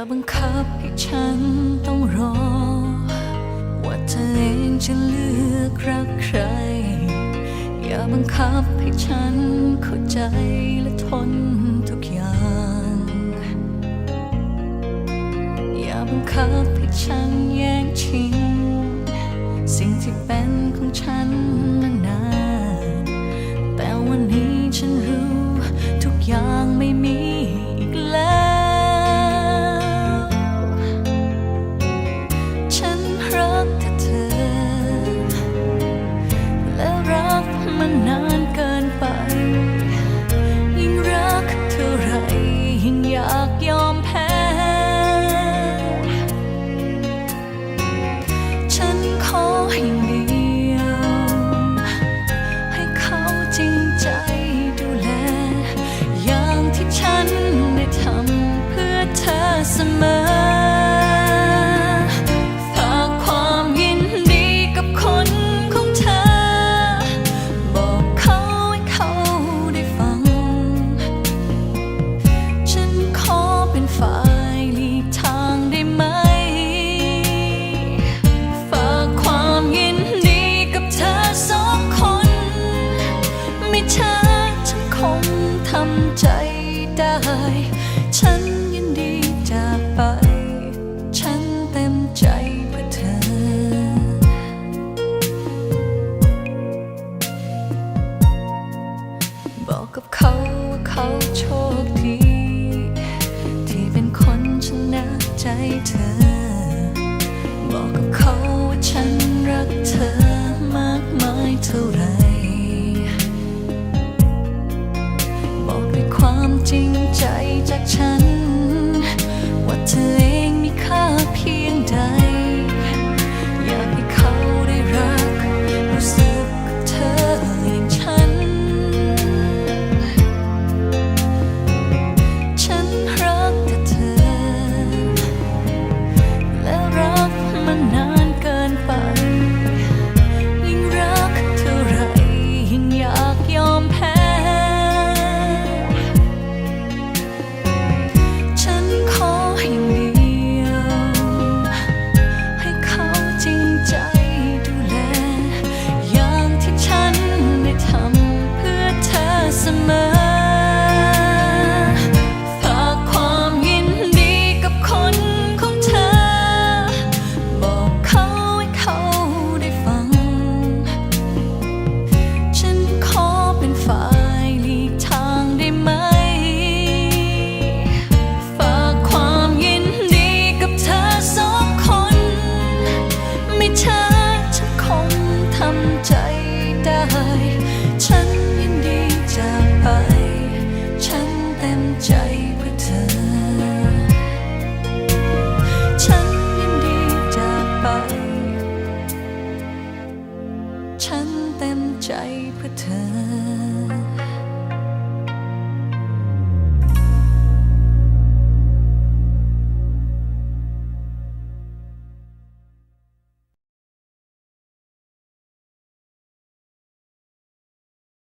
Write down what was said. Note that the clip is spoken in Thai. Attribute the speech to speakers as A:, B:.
A: าบังคับให้ฉันต้องรอ ว่าเธอเองจะเลือกรักใคร อย่าบังคับให้ฉันเข้าใจและทนทุกอย่าง อย่าบังคับให้ฉันแย่งชิง สิ่งที่เป็นของฉันมานานแต่วันนี้ฉันรู้ทุกอย่างไม่มีำใจได้ ฉันยินดีจากไป ฉันเต็มใจเพื่อเธอ บอกกับเขาว่าเขาโชคดี ที่เป็นคนชนะใจเธอ จริงใจจากฉัน ว่าเธอ